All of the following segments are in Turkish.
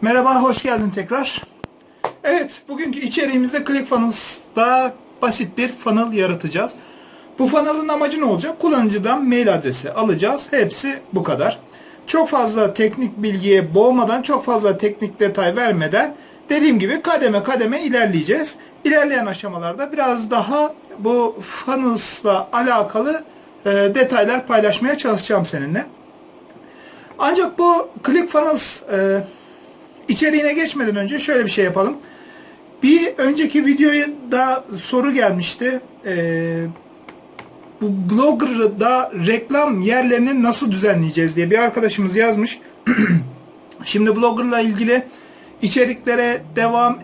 Merhaba, hoş geldin tekrar. Evet, bugünkü içeriğimizde ClickFunnels'da basit bir funnel yaratacağız. Bu funnel'ın amacı ne olacak? Kullanıcıdan mail adresi alacağız. Hepsi bu kadar. Çok fazla teknik bilgiye boğmadan, çok fazla teknik detay vermeden dediğim gibi kademe kademe ilerleyeceğiz. İlerleyen aşamalarda biraz daha bu funnels'la alakalı e, detaylar paylaşmaya çalışacağım seninle. Ancak bu ClickFunnels e, içeriğine geçmeden önce şöyle bir şey yapalım. Bir önceki videoda soru gelmişti. Ee, bu Blogger'da reklam yerlerini nasıl düzenleyeceğiz diye bir arkadaşımız yazmış. Şimdi Blogger'la ilgili içeriklere devam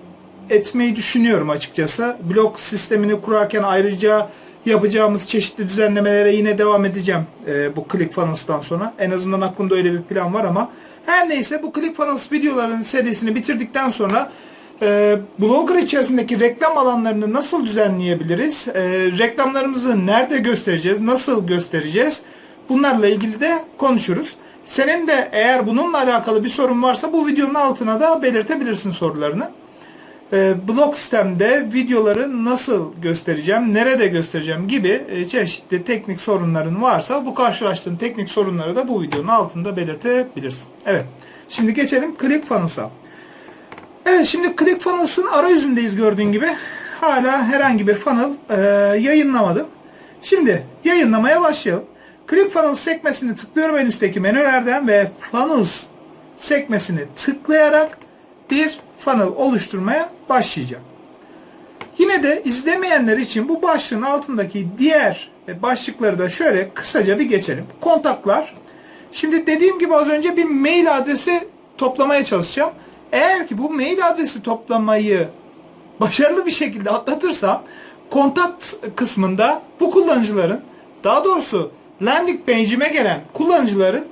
etmeyi düşünüyorum açıkçası. Blog sistemini kurarken ayrıca yapacağımız çeşitli düzenlemelere yine devam edeceğim e, bu ClickFunnels'tan sonra. En azından aklımda öyle bir plan var ama her neyse bu ClickFunnels videoların serisini bitirdikten sonra e, Blogger içerisindeki reklam alanlarını nasıl düzenleyebiliriz? E, reklamlarımızı nerede göstereceğiz? Nasıl göstereceğiz? Bunlarla ilgili de konuşuruz. Senin de eğer bununla alakalı bir sorun varsa bu videonun altına da belirtebilirsin sorularını. E, blog sistemde videoları nasıl göstereceğim, nerede göstereceğim gibi e, çeşitli teknik sorunların varsa bu karşılaştığın teknik sorunları da bu videonun altında belirtebilirsin. Evet. Şimdi geçelim ClickFunnels'a. Evet şimdi ClickFunnels'ın arayüzündeyiz gördüğün gibi. Hala herhangi bir funnel e, yayınlamadım. Şimdi yayınlamaya başlayalım. ClickFunnels sekmesini tıklıyorum en üstteki menülerden ve Funnels sekmesini tıklayarak bir funnel oluşturmaya başlayacağım. Yine de izlemeyenler için bu başlığın altındaki diğer başlıkları da şöyle kısaca bir geçelim. Kontaklar. Şimdi dediğim gibi az önce bir mail adresi toplamaya çalışacağım. Eğer ki bu mail adresi toplamayı başarılı bir şekilde atlatırsam kontak kısmında bu kullanıcıların daha doğrusu landing page'ime gelen kullanıcıların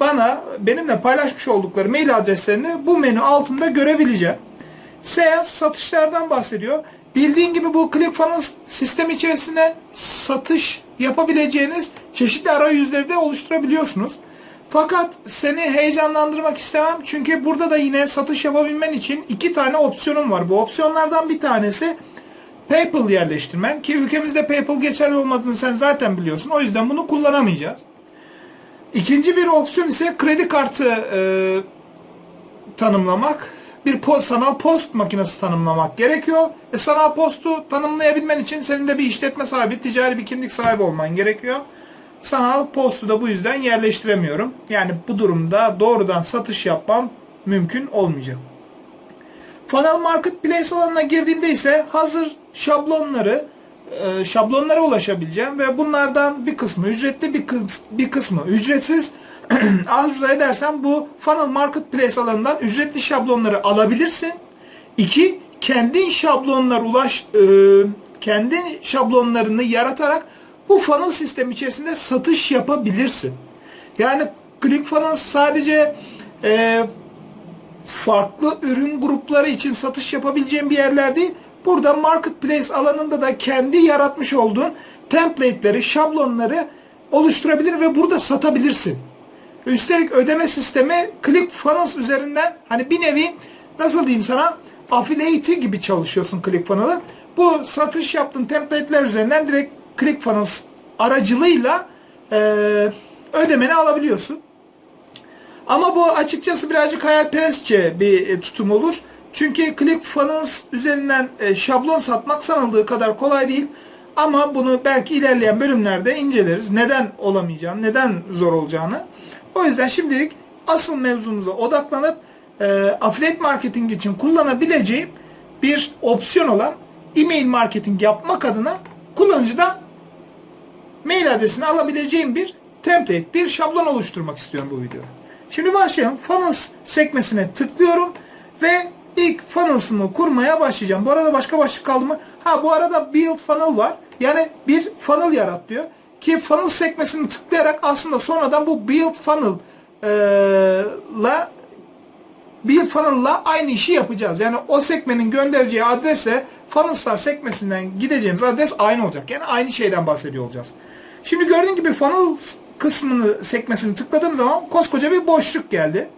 bana benimle paylaşmış oldukları mail adreslerini bu menü altında görebileceğim. Sales satışlardan bahsediyor. Bildiğin gibi bu ClickFunnels sistem içerisinde satış yapabileceğiniz çeşitli arayüzleri de oluşturabiliyorsunuz. Fakat seni heyecanlandırmak istemem çünkü burada da yine satış yapabilmen için iki tane opsiyonum var. Bu opsiyonlardan bir tanesi PayPal yerleştirmen ki ülkemizde PayPal geçerli olmadığını sen zaten biliyorsun. O yüzden bunu kullanamayacağız. İkinci bir opsiyon ise kredi kartı e, tanımlamak. Bir post, sanal post makinesi tanımlamak gerekiyor. E, sanal postu tanımlayabilmen için senin de bir işletme sahibi, ticari bir kimlik sahibi olman gerekiyor. Sanal postu da bu yüzden yerleştiremiyorum. Yani bu durumda doğrudan satış yapmam mümkün olmayacak. Funnel Marketplace alanına girdiğimde ise hazır şablonları e, şablonlara ulaşabileceğim ve bunlardan bir kısmı ücretli bir, kıs, bir kısmı ücretsiz. Arzu edersen bu Funnel Marketplace alanından ücretli şablonları alabilirsin. İki, kendin şablonlar ulaş e, kendi şablonlarını yaratarak bu funnel sistemi içerisinde satış yapabilirsin. Yani ClickFunnels sadece e, farklı ürün grupları için satış yapabileceğin bir yerler değil. Burada marketplace alanında da kendi yaratmış olduğun template'leri, şablonları oluşturabilir ve burada satabilirsin. Üstelik ödeme sistemi ClickFunnels üzerinden hani bir nevi nasıl diyeyim sana affiliate gibi çalışıyorsun ClickFunnels'ın. Bu satış yaptığın template'ler üzerinden direkt ClickFunnels aracılığıyla e, ödemeni alabiliyorsun. Ama bu açıkçası birazcık hayalperestçe bir e, tutum olur. Çünkü ClickFunnels üzerinden e, şablon satmak sanıldığı kadar kolay değil. Ama bunu belki ilerleyen bölümlerde inceleriz. Neden olamayacağını, neden zor olacağını. O yüzden şimdilik asıl mevzumuza odaklanıp e, affiliate marketing için kullanabileceğim bir opsiyon olan e-mail marketing yapmak adına kullanıcıdan mail adresini alabileceğim bir template, bir şablon oluşturmak istiyorum bu videoda. Şimdi başlayalım. Funnels sekmesine tıklıyorum ve ilk funnels'ımı kurmaya başlayacağım. Bu arada başka başlık kaldı mı? Ha bu arada build funnel var. Yani bir funnel yarat diyor. Ki funnel sekmesini tıklayarak aslında sonradan bu build funnel la build funnel'la aynı işi yapacağız. Yani o sekmenin göndereceği adrese funnels'lar sekmesinden gideceğimiz adres aynı olacak. Yani aynı şeyden bahsediyor olacağız. Şimdi gördüğün gibi funnel kısmını sekmesini tıkladığım zaman koskoca bir boşluk geldi.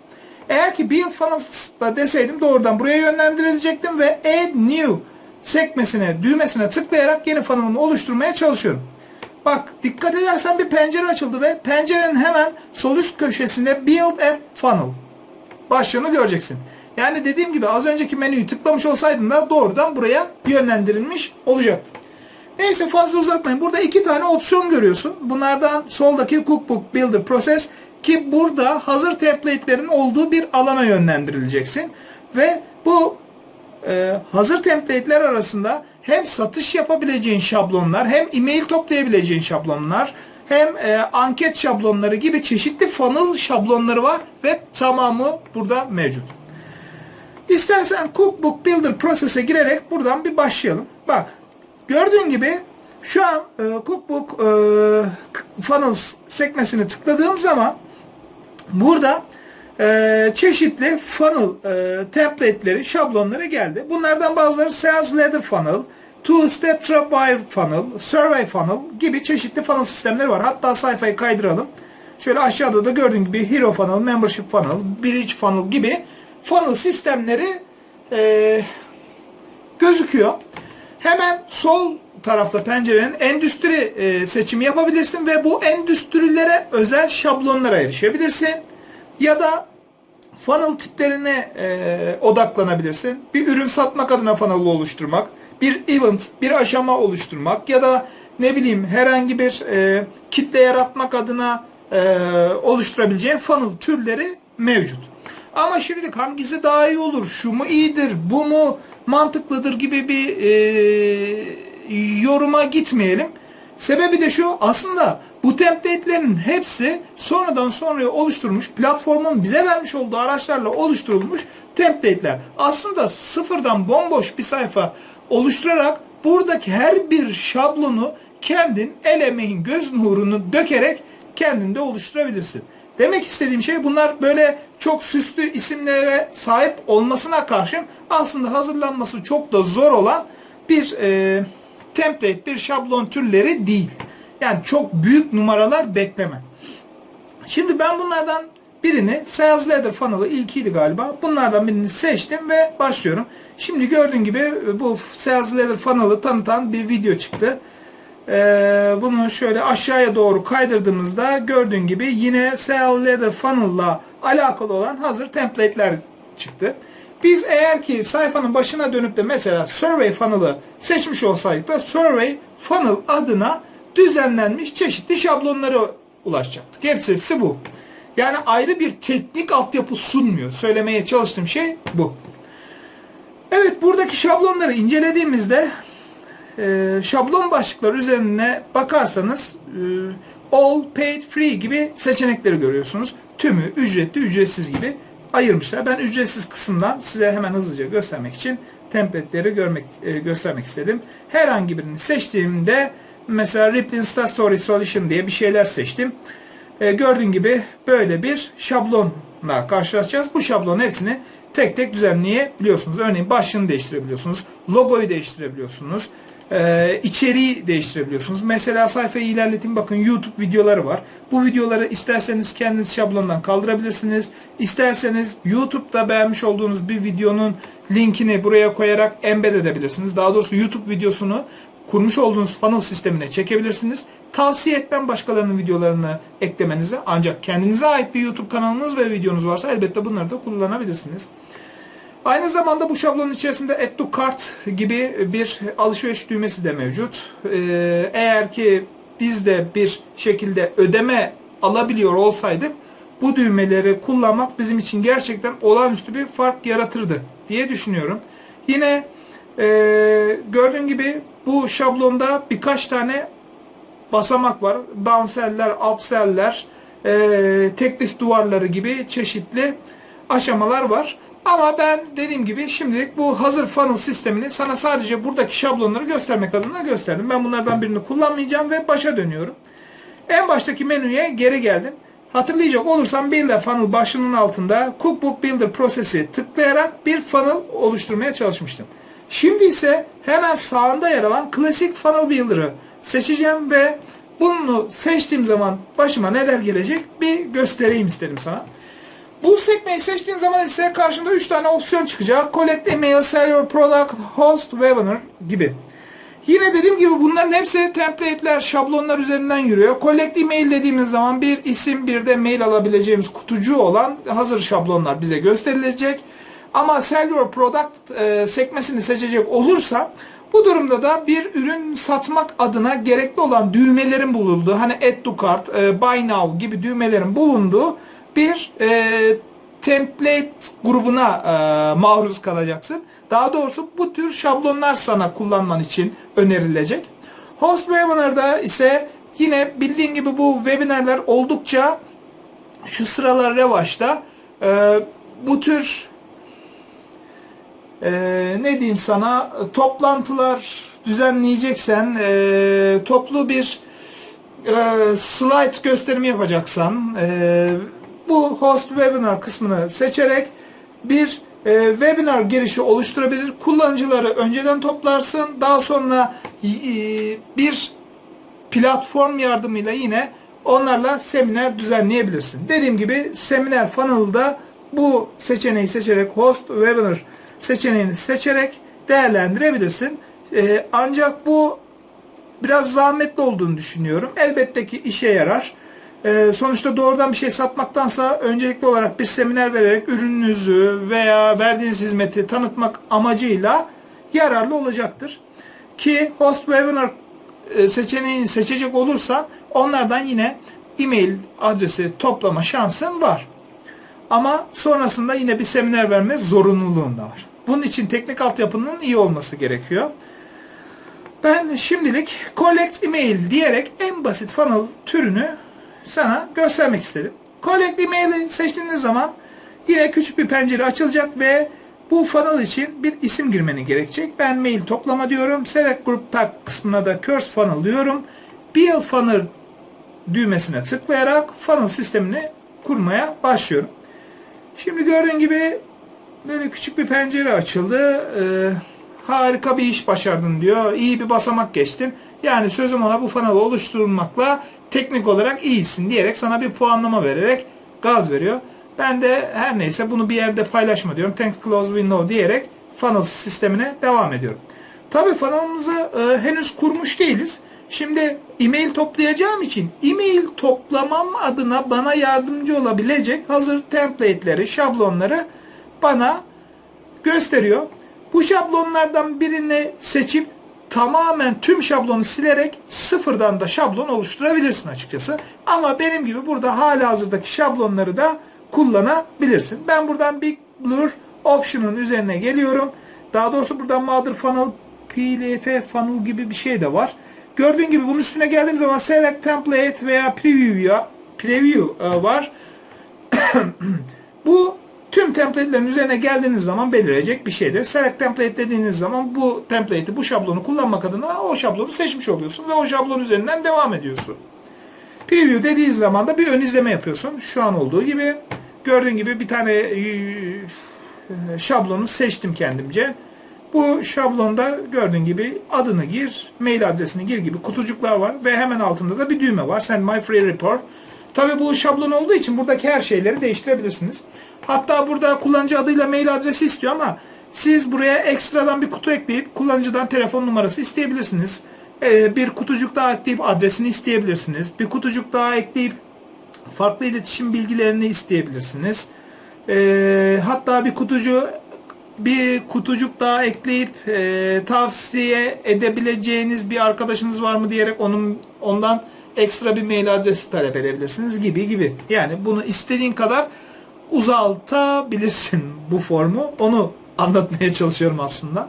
Eğer ki build funnels'da deseydim doğrudan buraya yönlendirilecektim ve add new sekmesine, düğmesine tıklayarak yeni funnel'ımı oluşturmaya çalışıyorum. Bak dikkat edersen bir pencere açıldı ve pencerenin hemen sol üst köşesinde build a funnel başlığını göreceksin. Yani dediğim gibi az önceki menüyü tıklamış olsaydın da doğrudan buraya yönlendirilmiş olacaktı. Neyse fazla uzatmayın. Burada iki tane opsiyon görüyorsun. Bunlardan soldaki Cookbook Builder Process ki burada hazır template'lerin olduğu bir alana yönlendirileceksin. Ve bu e, hazır template'ler arasında hem satış yapabileceğin şablonlar, hem e-mail toplayabileceğin şablonlar, hem e, anket şablonları gibi çeşitli funnel şablonları var ve tamamı burada mevcut. İstersen Cookbook Builder Process'e girerek buradan bir başlayalım. Bak gördüğün gibi şu an e, Cookbook e, Funnels sekmesini tıkladığım zaman burada e, çeşitli funnel e, template'leri, şablonları geldi. Bunlardan bazıları Sales Ladder Funnel, Two Step Tripwire Funnel, Survey Funnel gibi çeşitli funnel sistemleri var. Hatta sayfayı kaydıralım. Şöyle aşağıda da gördüğün gibi Hero Funnel, Membership Funnel, Bridge Funnel gibi funnel sistemleri e, gözüküyor. Hemen sol tarafta pencerenin endüstri e, seçimi yapabilirsin ve bu endüstrilere özel şablonlara erişebilirsin. Ya da funnel tiplerine e, odaklanabilirsin. Bir ürün satmak adına funnel oluşturmak, bir event, bir aşama oluşturmak ya da ne bileyim herhangi bir e, kitle yaratmak adına e, oluşturabileceğin funnel türleri mevcut. Ama şimdi hangisi daha iyi olur, şu mu iyidir, bu mu mantıklıdır gibi bir e, yoruma gitmeyelim. Sebebi de şu aslında bu template'lerin hepsi sonradan sonraya oluşturulmuş platformun bize vermiş olduğu araçlarla oluşturulmuş template'ler. Aslında sıfırdan bomboş bir sayfa oluşturarak buradaki her bir şablonu kendin el emeğin göz nurunu dökerek kendinde oluşturabilirsin. Demek istediğim şey bunlar böyle çok süslü isimlere sahip olmasına karşın aslında hazırlanması çok da zor olan bir e, template, bir şablon türleri değil. Yani çok büyük numaralar bekleme. Şimdi ben bunlardan birini Sales Ladder Funnel'ı ilkiydi galiba. Bunlardan birini seçtim ve başlıyorum. Şimdi gördüğün gibi bu Sales Ladder Funnel'ı tanıtan bir video çıktı. Ee, bunu şöyle aşağıya doğru kaydırdığımızda gördüğün gibi yine Sales Ladder Funnel'la alakalı olan hazır template'ler çıktı. Biz eğer ki sayfanın başına dönüp de mesela Survey Funnel'ı seçmiş olsaydık da Survey Funnel adına düzenlenmiş çeşitli şablonlara ulaşacaktık. Hepsi, hepsi bu. Yani ayrı bir teknik altyapı sunmuyor. Söylemeye çalıştığım şey bu. Evet buradaki şablonları incelediğimizde e, şablon başlıkları üzerine bakarsanız e, all paid free gibi seçenekleri görüyorsunuz. Tümü ücretli ücretsiz gibi ayırmışlar. Ben ücretsiz kısımdan size hemen hızlıca göstermek için template'leri görmek e, göstermek istedim. Herhangi birini seçtiğimde mesela Rippling Star Story Solution diye bir şeyler seçtim. E, gördüğün gibi böyle bir şablonla karşılaşacağız. Bu şablonun hepsini tek tek düzenleyebiliyorsunuz. Örneğin başlığını değiştirebiliyorsunuz. Logoyu değiştirebiliyorsunuz. Ee, içeriği değiştirebiliyorsunuz. Mesela sayfayı ilerletin bakın YouTube videoları var. Bu videoları isterseniz kendiniz şablondan kaldırabilirsiniz. İsterseniz YouTube'da beğenmiş olduğunuz bir videonun linkini buraya koyarak embed edebilirsiniz. Daha doğrusu YouTube videosunu kurmuş olduğunuz funnel sistemine çekebilirsiniz. Tavsiye etmem başkalarının videolarını eklemenizi ancak kendinize ait bir YouTube kanalınız ve videonuz varsa elbette bunları da kullanabilirsiniz. Aynı zamanda bu şablonun içerisinde Add to Cart gibi bir alışveriş düğmesi de mevcut. Ee, eğer ki biz de bir şekilde ödeme alabiliyor olsaydık bu düğmeleri kullanmak bizim için gerçekten olağanüstü bir fark yaratırdı diye düşünüyorum. Yine e, gördüğün gibi bu şablonda birkaç tane basamak var. Downsell'ler, upsell'ler, e, teklif duvarları gibi çeşitli aşamalar var. Ama ben dediğim gibi şimdilik bu hazır funnel sistemini sana sadece buradaki şablonları göstermek adına gösterdim. Ben bunlardan birini kullanmayacağım ve başa dönüyorum. En baştaki menüye geri geldim. Hatırlayacak olursam Builder Funnel başlığının altında Cookbook Builder prosesi tıklayarak bir funnel oluşturmaya çalışmıştım. Şimdi ise hemen sağında yer alan Classic Funnel Builder'ı seçeceğim ve bunu seçtiğim zaman başıma neler gelecek bir göstereyim istedim sana. Bu sekmeyi seçtiğin zaman ise karşında 3 tane opsiyon çıkacak. Collect email, sell your product, host, webinar gibi. Yine dediğim gibi bunların hepsi template'ler, şablonlar üzerinden yürüyor. Collect email dediğimiz zaman bir isim bir de mail alabileceğimiz kutucu olan hazır şablonlar bize gösterilecek. Ama sell your product e, sekmesini seçecek olursa bu durumda da bir ürün satmak adına gerekli olan düğmelerin bulunduğu hani add to cart, e, buy now gibi düğmelerin bulunduğu bir e, template grubuna e, maruz kalacaksın. Daha doğrusu bu tür şablonlar sana kullanman için önerilecek. Host Webinar'da ise yine bildiğin gibi bu webinarlar oldukça şu sıralar revaçta. E, bu tür e, ne diyeyim sana toplantılar düzenleyeceksen e, toplu bir e, slide gösterimi yapacaksan e, bu host webinar kısmını seçerek bir e, webinar girişi oluşturabilir. Kullanıcıları önceden toplarsın. Daha sonra e, bir platform yardımıyla yine onlarla seminer düzenleyebilirsin. Dediğim gibi seminer funnel'da bu seçeneği seçerek host webinar seçeneğini seçerek değerlendirebilirsin. E, ancak bu biraz zahmetli olduğunu düşünüyorum. Elbette ki işe yarar. Ee, sonuçta doğrudan bir şey satmaktansa öncelikli olarak bir seminer vererek ürününüzü veya verdiğiniz hizmeti tanıtmak amacıyla yararlı olacaktır. Ki host webinar e, seçeneğini seçecek olursan onlardan yine e-mail adresi toplama şansın var. Ama sonrasında yine bir seminer verme zorunluluğun da var. Bunun için teknik altyapının iyi olması gerekiyor. Ben şimdilik collect email diyerek en basit funnel türünü sana göstermek istedim. Collect email'i seçtiğiniz zaman yine küçük bir pencere açılacak ve bu funnel için bir isim girmeni gerekecek. Ben mail toplama diyorum. Select Group Tag kısmına da Curse Funnel diyorum. Build Funnel düğmesine tıklayarak funnel sistemini kurmaya başlıyorum. Şimdi gördüğün gibi böyle küçük bir pencere açıldı. Ee, harika bir iş başardın diyor. İyi bir basamak geçtin. Yani sözüm ona bu funnel'ı oluşturmakla teknik olarak iyisin diyerek sana bir puanlama vererek gaz veriyor. Ben de her neyse bunu bir yerde paylaşma diyorum. Thanks close window diyerek funnel sistemine devam ediyorum. Tabii funnel'ımızı e, henüz kurmuş değiliz. Şimdi e-mail toplayacağım için e-mail toplamam adına bana yardımcı olabilecek hazır template'leri, şablonları bana gösteriyor. Bu şablonlardan birini seçip tamamen tüm şablonu silerek sıfırdan da şablon oluşturabilirsin açıkçası. Ama benim gibi burada hala hazırdaki şablonları da kullanabilirsin. Ben buradan Big Blur Option'un üzerine geliyorum. Daha doğrusu burada Mother Funnel, PLF Funnel gibi bir şey de var. Gördüğün gibi bunun üstüne geldiğim zaman Select Template veya Preview, preview e, var. Bu tüm template'lerin üzerine geldiğiniz zaman belirecek bir şeydir. Select template dediğiniz zaman bu template'i, bu şablonu kullanmak adına o şablonu seçmiş oluyorsun ve o şablon üzerinden devam ediyorsun. Preview dediğiniz zaman da bir ön izleme yapıyorsun. Şu an olduğu gibi gördüğün gibi bir tane e, şablonu seçtim kendimce. Bu şablonda gördüğün gibi adını gir, mail adresini gir gibi kutucuklar var ve hemen altında da bir düğme var. Send my free report. Tabi bu şablon olduğu için buradaki her şeyleri değiştirebilirsiniz. Hatta burada kullanıcı adıyla mail adresi istiyor ama siz buraya ekstradan bir kutu ekleyip kullanıcıdan telefon numarası isteyebilirsiniz. Ee, bir kutucuk daha ekleyip adresini isteyebilirsiniz. Bir kutucuk daha ekleyip farklı iletişim bilgilerini isteyebilirsiniz. Ee, hatta bir kutucu bir kutucuk daha ekleyip e, tavsiye edebileceğiniz bir arkadaşınız var mı diyerek onun ondan ekstra bir mail adresi talep edebilirsiniz gibi gibi. Yani bunu istediğin kadar uzaltabilirsin bu formu. Onu anlatmaya çalışıyorum aslında.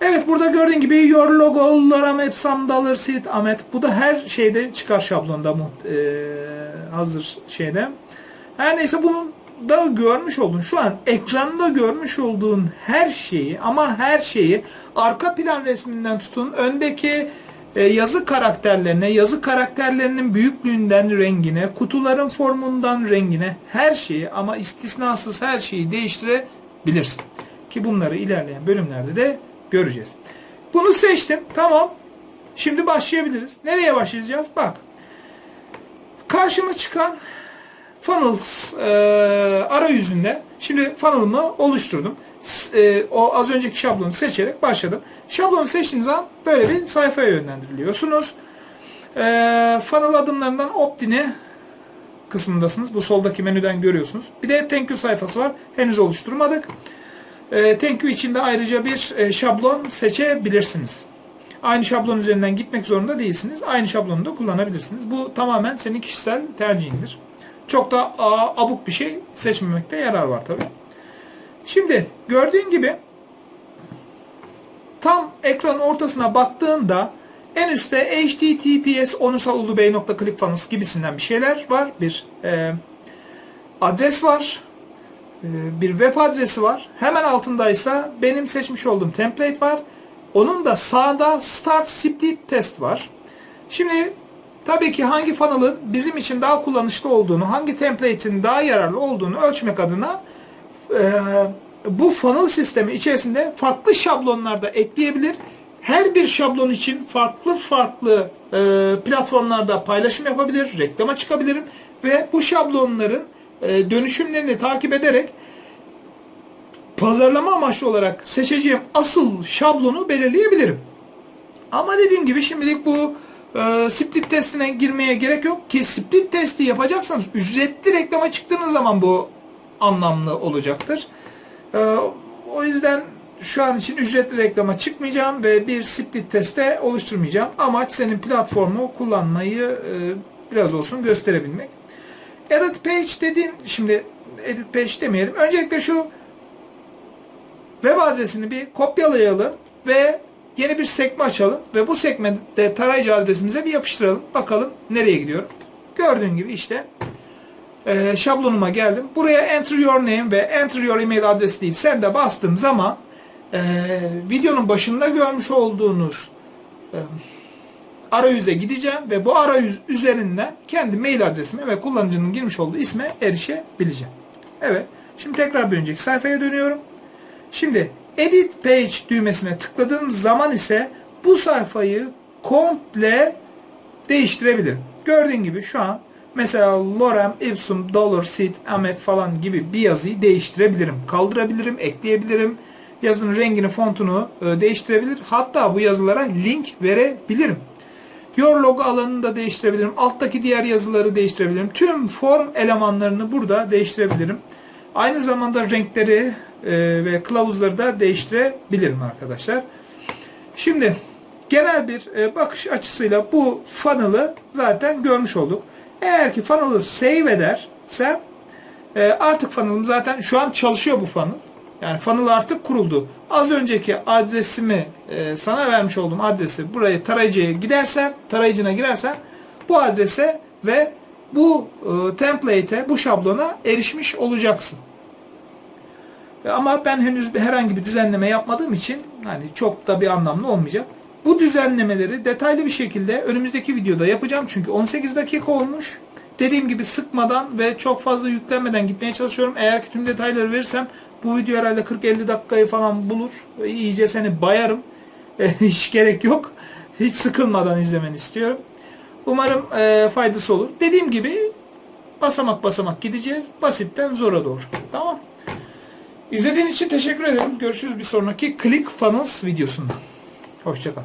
Evet burada gördüğün gibi your logo, Laram Epsam Dollar Seed Ahmet. Bu da her şeyde çıkar şablonda e, hazır şeyde. Her neyse bunun da görmüş oldun. Şu an ekranda görmüş olduğun her şeyi ama her şeyi arka plan resminden tutun öndeki e, yazı karakterlerine, yazı karakterlerinin büyüklüğünden rengine, kutuların formundan rengine her şeyi ama istisnasız her şeyi değiştirebilirsin. Ki bunları ilerleyen bölümlerde de göreceğiz. Bunu seçtim. Tamam. Şimdi başlayabiliriz. Nereye başlayacağız? Bak. Karşıma çıkan Funnels e, arayüzünde şimdi funnel'ımı oluşturdum. E, o az önceki şablonu seçerek başladım. Şablonu seçtiğiniz zaman böyle bir sayfaya yönlendiriliyorsunuz. E, funnel adımlarından opt-in'e kısmındasınız. Bu soldaki menüden görüyorsunuz. Bir de thank you sayfası var. Henüz oluşturmadık. E, thank you için ayrıca bir e, şablon seçebilirsiniz. Aynı şablon üzerinden gitmek zorunda değilsiniz. Aynı şablonu da kullanabilirsiniz. Bu tamamen senin kişisel tercihindir. Çok da abuk bir şey seçmemekte yarar var tabi. Şimdi gördüğün gibi tam ekranın ortasına baktığında en üstte https onusalulubey.clickfunnels gibisinden bir şeyler var. Bir e, adres var. E, bir web adresi var. Hemen altındaysa benim seçmiş olduğum template var. Onun da sağda Start Split Test var. Şimdi tabii ki hangi funnel'ın bizim için daha kullanışlı olduğunu, hangi template'in daha yararlı olduğunu ölçmek adına e, bu funnel sistemi içerisinde farklı şablonlar da ekleyebilir. Her bir şablon için farklı farklı e, platformlarda paylaşım yapabilir, reklama çıkabilirim ve bu şablonların e, dönüşümlerini takip ederek pazarlama amaçlı olarak seçeceğim asıl şablonu belirleyebilirim. Ama dediğim gibi şimdilik bu e, split testine girmeye gerek yok ki split testi yapacaksanız ücretli reklama çıktığınız zaman bu anlamlı olacaktır. E, o yüzden şu an için ücretli reklama çıkmayacağım ve bir split teste oluşturmayacağım. Amaç senin platformu kullanmayı e, biraz olsun gösterebilmek. Edit page dediğim, şimdi edit page demeyelim. Öncelikle şu web adresini bir kopyalayalım ve yeni bir sekme açalım ve bu sekmede tarayıcı adresimize bir yapıştıralım. Bakalım nereye gidiyor. Gördüğün gibi işte e, şablonuma geldim. Buraya enter your name ve enter your email adresi deyip sen de bastığım zaman e, videonun başında görmüş olduğunuz e, arayüze gideceğim ve bu arayüz üzerinden kendi mail adresime ve kullanıcının girmiş olduğu isme erişebileceğim. Evet. Şimdi tekrar bir önceki sayfaya dönüyorum. Şimdi Edit Page düğmesine tıkladığım zaman ise bu sayfayı komple değiştirebilirim. Gördüğün gibi şu an mesela Lorem, Ipsum, Dollar, Seed, Amet falan gibi bir yazıyı değiştirebilirim. Kaldırabilirim, ekleyebilirim. Yazının rengini, fontunu e, değiştirebilir. Hatta bu yazılara link verebilirim. Your logo alanını da değiştirebilirim. Alttaki diğer yazıları değiştirebilirim. Tüm form elemanlarını burada değiştirebilirim. Aynı zamanda renkleri e, ve kılavuzları da değiştirebilirim arkadaşlar. Şimdi genel bir e, bakış açısıyla bu funnel'ı zaten görmüş olduk. Eğer ki funnel'ı save edersem e, artık funnel'ım zaten şu an çalışıyor bu funnel. Yani funnel artık kuruldu. Az önceki adresimi e, sana vermiş olduğum adresi buraya tarayıcıya gidersen, tarayıcına girersen bu adrese ve bu e, template'e, bu şablona erişmiş olacaksın. E, Ama ben henüz herhangi bir düzenleme yapmadığım için hani çok da bir anlamlı olmayacak. Bu düzenlemeleri detaylı bir şekilde önümüzdeki videoda yapacağım. Çünkü 18 dakika olmuş. Dediğim gibi sıkmadan ve çok fazla yüklenmeden gitmeye çalışıyorum. Eğer ki tüm detayları verirsem bu video herhalde 40-50 dakikayı falan bulur. İyice seni bayarım. E, Hiç gerek yok. Hiç sıkılmadan izlemeni istiyorum. Umarım e, faydası olur. Dediğim gibi basamak basamak gideceğiz. Basitten zora doğru. Tamam. İzlediğin için teşekkür ederim. Görüşürüz bir sonraki ClickFunnels videosunda. Hoşçakal.